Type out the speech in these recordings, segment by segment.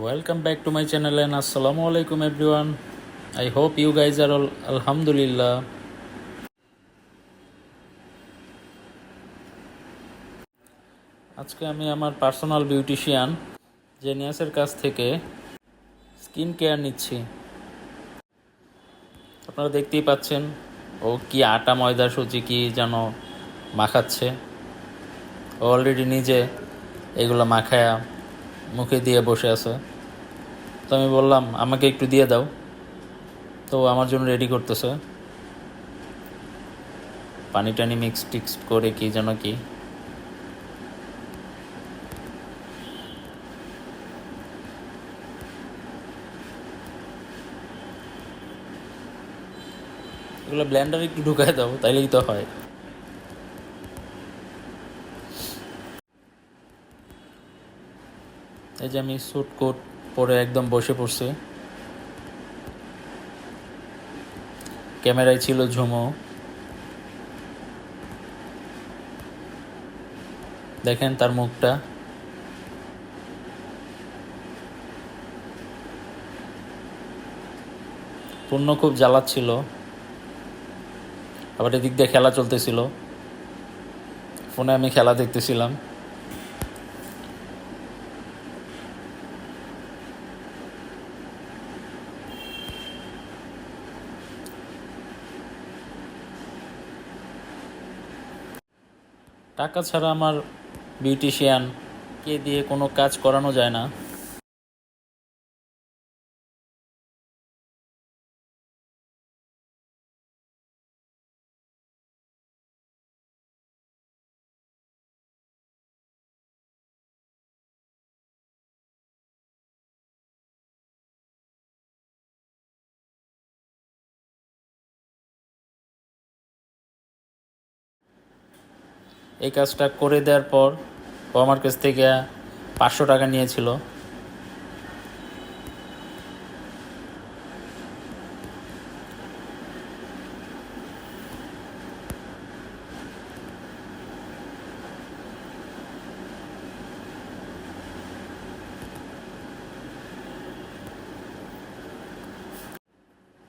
Welcome back to my channel N আসসালামু আলাইকুম everyone I hope you guys are all আলহামদুলিল্লাহ আজকে আমি আমার পার্সোনাল বিউটিশিয়ান জেনিয়াসের কাছ থেকে স্কিন কেয়ার নিচ্ছি। আপনারা দেখতেই পাচ্ছেন, ও কি আটা ময়দা সুজি কি যেন মাখাচ্ছে। ও অলরেডি নিজে এগুলো মাখায়া মুখে দিয়ে বসে আছে। তো আমি বললাম, আমাকে একটু দিয়ে দাও। তো আমার জন্য রেডি করতেছে। পানি টানি মিক্স টিক্স করে কি যেন কি। এগুলো ব্ল্যান্ডার একটু ঢুকায় দাও, তাইলেই তো হয়। এই যে আমি স্যুট কোট পরে একদম বসে পড়ছি। ক্যামেরায় ছিল ঝুমো। দেখেন তার মুখটা। পূর্ণ খুব জ্বালাচ্ছিল। আবার এদিক দিয়ে খেলা চলতেছিল। ফোনে আমি খেলা দেখতেছিলাম। টাকা ছাড়া আমার বিউটিশিয়ান কে দিয়ে কোনো কাজ করানো যায় না। এই কাজটা করে দেওয়ার পর ও আমার কাছ থেকে পাঁচশো টাকা নিয়েছিল।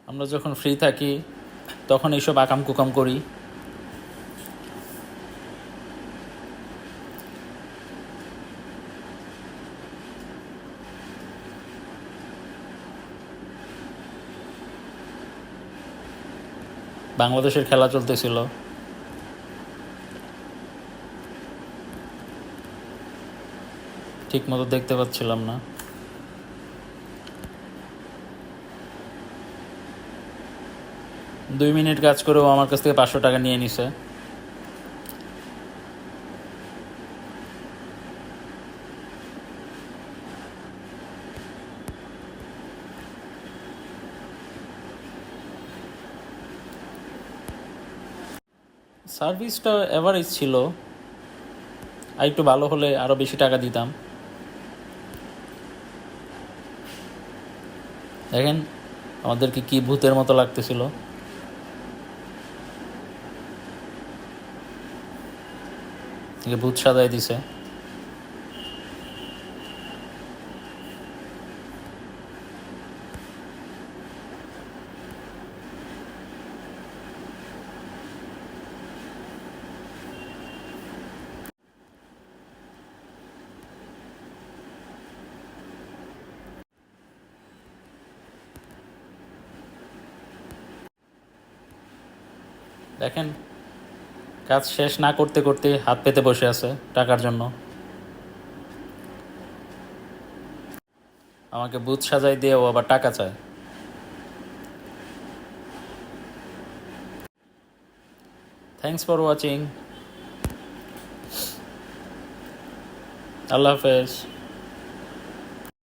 আমরা যখন ফ্রি থাকি, তখন এইসব আকাম কুকাম করি। বাংলাদেশের খেলা চলতেছিল। ঠিক মতো দেখতে পাচ্ছিলাম না। দুই মিনিট কাজ করেও আমার কাছ থেকে পাঁচশো টাকা নিয়ে নিছে। সার্ভিসটা অ্যাভারেজ ছিল। আর একটু ভালো হলে আরও বেশি টাকা দিতাম। দেখেন আমাদেরকে কি ভূতের মতো লাগতেছিল। ভূত সাজাই দিছে। দেখেন, কাজ শেষ না করতে করতে হাত পেতে বসে আছে টাকার জন্য। আমাকে বুথ সাজাই দিয়ে ও আবার টাকা চায়। থ্যাংকস ফর ওয়াচিং আল্লাহ হাফেজ।